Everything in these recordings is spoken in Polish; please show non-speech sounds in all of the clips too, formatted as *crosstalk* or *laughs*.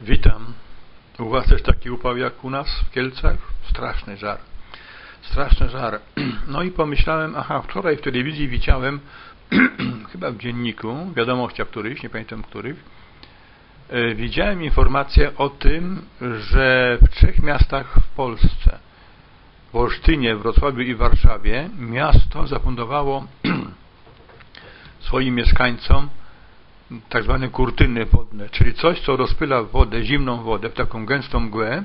Witam. U Was też taki upał jak u nas w Kielcach? Straszny żar. Straszny żar. *clears throat* No i pomyślałem, aha, wczoraj w telewizji widziałem, *clears throat* chyba w dzienniku, wiadomościach któryś, nie pamiętam których, e, widziałem informację o tym, że w trzech miastach w Polsce, w Olsztynie, Wrocławiu i Warszawie, miasto zafundowało *clears throat* swoim mieszkańcom tak zwane kurtyny wodne, czyli coś, co rozpyla wodę, zimną wodę w taką gęstą mgłę,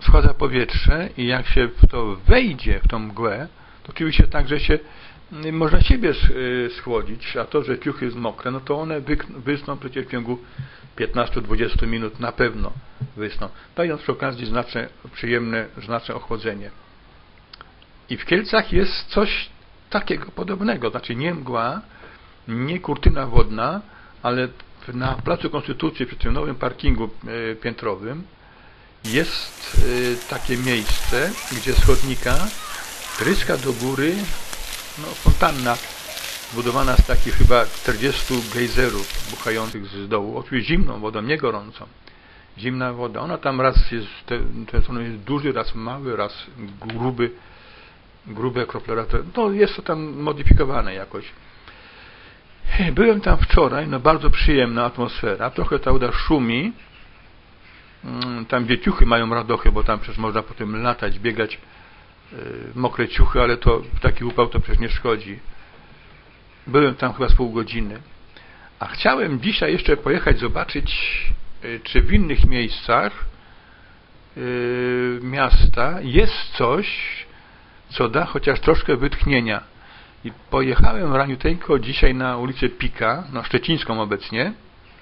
schładza powietrze i jak się w to wejdzie, w tą mgłę, to oczywiście tak, że się mm, można siebie y, schłodzić, a to, że ciuchy jest mokre, no to one wysną przecież w ciągu 15-20 minut na pewno wysną, dając przy okazji znaczne, przyjemne, znaczne ochłodzenie. I w Kielcach jest coś takiego podobnego, znaczy nie mgła, nie kurtyna wodna, ale na Placu Konstytucji przy tym nowym parkingu e, piętrowym jest e, takie miejsce, gdzie z chodnika tryska do góry no, fontanna zbudowana z takich chyba 40 gejzerów buchających z dołu, oczywiście zimną wodą, nie gorącą. Zimna woda. Ona tam raz jest, ten, ten jest duży, raz mały, raz gruby, grube kroplerator. No jest to tam modyfikowane jakoś. Byłem tam wczoraj, no bardzo przyjemna atmosfera, trochę ta woda szumi, Mm, tam gdzie ciuchy mają radochy, bo tam przecież można potem latać, biegać, yy, mokre ciuchy, ale to w taki upał to przecież nie szkodzi. Byłem tam chyba z pół godziny. A chciałem dzisiaj jeszcze pojechać zobaczyć, yy, czy w innych miejscach yy, miasta jest coś, co da chociaż troszkę wytchnienia. I pojechałem raniuteńko dzisiaj na ulicę Pika, na Szczecińską obecnie,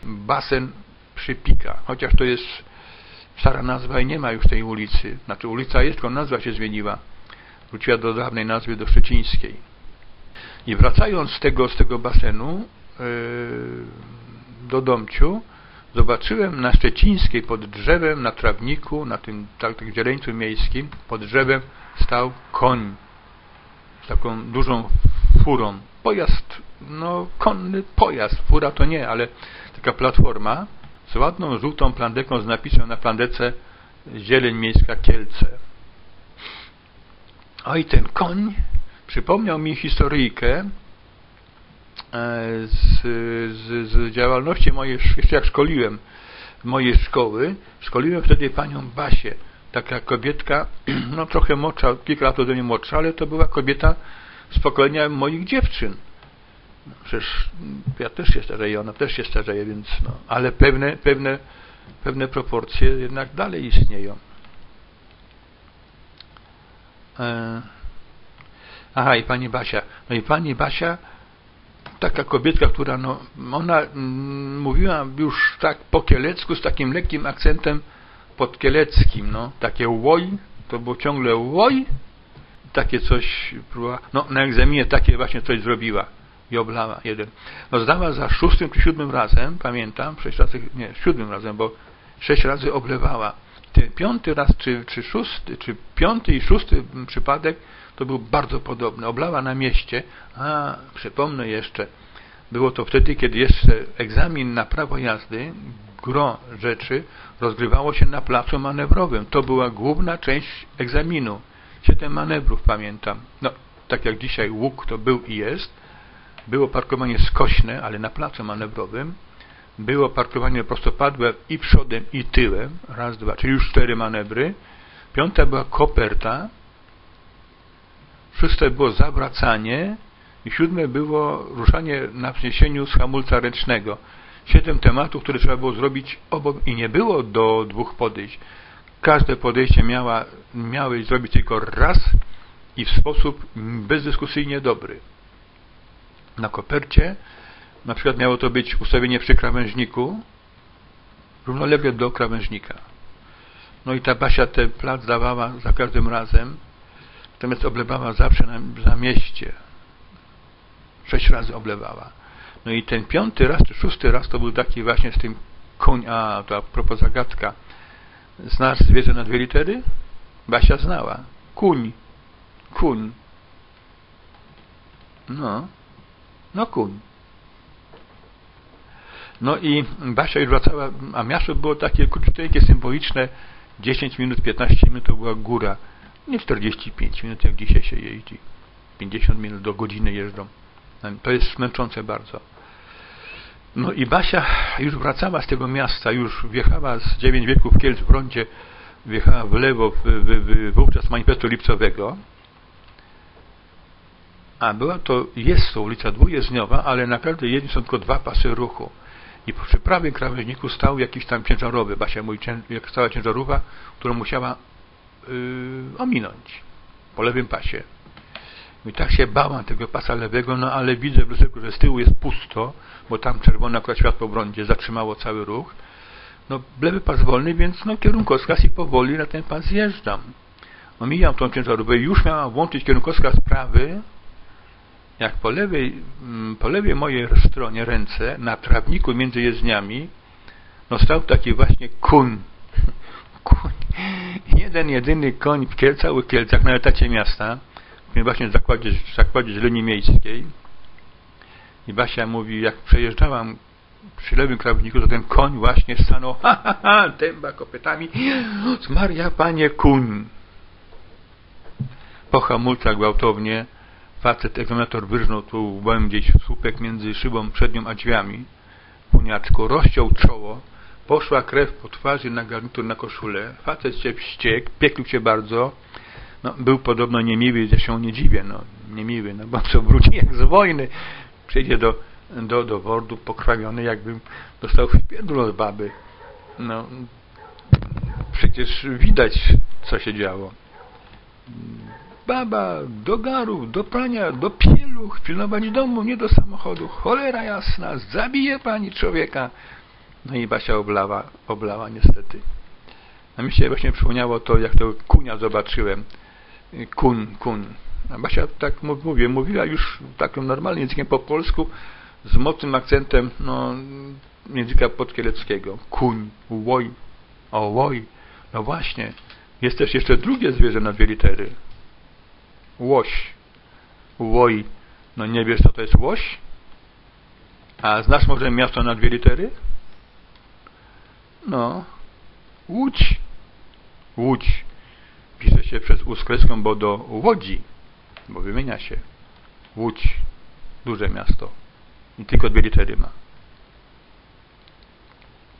basen przy Pika, chociaż to jest stara nazwa i nie ma już tej ulicy. Znaczy ulica jest, tylko nazwa się zmieniła. Wróciła do dawnej nazwy, do Szczecińskiej. I wracając z tego, z tego basenu yy, do domciu, zobaczyłem na Szczecińskiej pod drzewem, na trawniku, na tym tak, tak zieleńcu miejskim, pod drzewem stał koń z taką dużą furą. Pojazd, no konny pojazd, fura to nie, ale taka platforma z ładną żółtą plandeką z napisem na plandece Zieleń Miejska Kielce. O i ten koń przypomniał mi historyjkę z, z, z działalności mojej, jeszcze jak szkoliłem mojej szkoły, szkoliłem wtedy panią Basię, taka kobietka, *clears throat* no trochę młodsza, kilka lat ode mnie młodsza, ale to była kobieta z pokolenia moich dziewczyn. No, przecież ja też się starzeję, ona też się starzeje, więc no, ale pewne, pewne, pewne proporcje jednak dalej istnieją. E, aha, i pani Basia. No i pani Basia, taka kobietka, która no, ona mm, mówiła już tak po kielecku z takim lekkim akcentem podkieleckim, no, takie łoj, to było ciągle łoj, takie coś próbowała, no na egzaminie takie właśnie coś zrobiła i oblała jeden. No zdała za szóstym czy siódmym razem, pamiętam, sześć razy, nie, siódmym razem, bo sześć razy oblewała. Ten piąty raz, czy, czy szósty, czy piąty i szósty przypadek, to był bardzo podobny. Oblała na mieście, a przypomnę jeszcze, było to wtedy, kiedy jeszcze egzamin na prawo jazdy, gro rzeczy, rozgrywało się na placu manewrowym. To była główna część egzaminu. Siedem manewrów pamiętam. No, tak jak dzisiaj łuk to był i jest. Było parkowanie skośne, ale na placu manewrowym. Było parkowanie prostopadłe i przodem, i tyłem. Raz, dwa, czyli już cztery manewry. Piąta była koperta. Szóste było zawracanie. I siódme było ruszanie na wzniesieniu z hamulca ręcznego. Siedem tematów, które trzeba było zrobić obok i nie było do dwóch podejść. Każde podejście miała, miały zrobić tylko raz i w sposób bezdyskusyjnie dobry. Na kopercie na przykład miało to być ustawienie przy krawężniku równolegle do krawężnika. No i ta Basia ten plac dawała za każdym razem, natomiast oblewała zawsze na, na mieście. Sześć razy oblewała. No i ten piąty raz, czy szósty raz to był taki właśnie z tym koń, a to a propos zagadka. Znasz zwierzę na dwie litery? Basia znała. Kuń. Kuń. No. No kuń. No i Basia już wracała, a miasto było takie króciuteńkie, symboliczne, 10 minut, 15 minut to była góra. Nie 45 minut, jak dzisiaj się jeździ. 50 minut do godziny jeżdżą. To jest męczące bardzo. No i Basia już wracała z tego miasta, już wjechała z 9 wieków Kielc w rondzie, wjechała w lewo w, w, w, wówczas manifestu lipcowego, a była to, jest to ulica dwujezdniowa, ale naprawdę jedni są tylko dwa pasy ruchu. I przy prawym krawężniku stał jakiś tam ciężarowy, Basia mówi, jak stała ciężarówka, którą musiała yy, ominąć po lewym pasie. I tak się bałam tego pasa lewego, no ale widzę że z tyłu jest pusto, bo tam czerwone akurat światło w rondzie zatrzymało cały ruch. No lewy pas wolny, więc no kierunkowskaz i powoli na ten pas zjeżdżam. Omijam tą ciężarówkę i już miałam włączyć kierunkowskaz prawy, jak po lewej, mm, po lewej mojej stronie ręce, na trawniku między jezdniami, no stał taki właśnie kuń. *laughs* kuń. Jeden, jedyny koń w Kiel, całych Kielcach, na etacie miasta, właśnie w zakładzie, w zakładzie z linii miejskiej. I Basia mówi, jak przejeżdżałam przy lewym krawniku, to ten koń właśnie stanął, *laughs* ha, ha, ha, dęba kopytami, Maria, panie kuń. Po hamulcach gwałtownie facet, egzaminator wyrżnął tu łbem gdzieś w słupek między szybą przednią a drzwiami. Puniaczku rozciął czoło, poszła krew po twarzy na garnitur, na koszulę. Facet się wściekł, piekł się bardzo, no, był podobno niemiły, ja się nie dziwię, no, niemiły, no bo co wróci jak z wojny, przyjdzie do, do, do wordu pokrwawiony, jakbym dostał wpierdol od baby. No, przecież widać, co się działo. Baba, do garów, do prania, do pieluch, pilnować domu, nie do samochodu. Cholera jasna, zabije pani człowieka. No i Basia oblała, oblała niestety. A mi się właśnie przypomniało to, jak to kunia zobaczyłem kun, kun. A Basia tak mówię, mówiła już takim normalnym językiem po polsku z mocnym akcentem no, języka podkieleckiego. Kuń, łoj, o łoj. No właśnie, jest też jeszcze drugie zwierzę na dwie litery. Łoś. Łoj. No nie wiesz co to jest łoś? A znasz może miasto na dwie litery? No. Łódź. Łódź pisze się przez U bo do Łodzi, bo wymienia się. Łódź, duże miasto. I tylko dwie litery ma.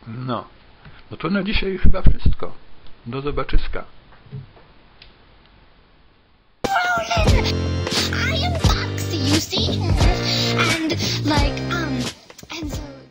No. No to na dzisiaj chyba wszystko. Do zobaczyska. I am Foxy, you see? And, like, um,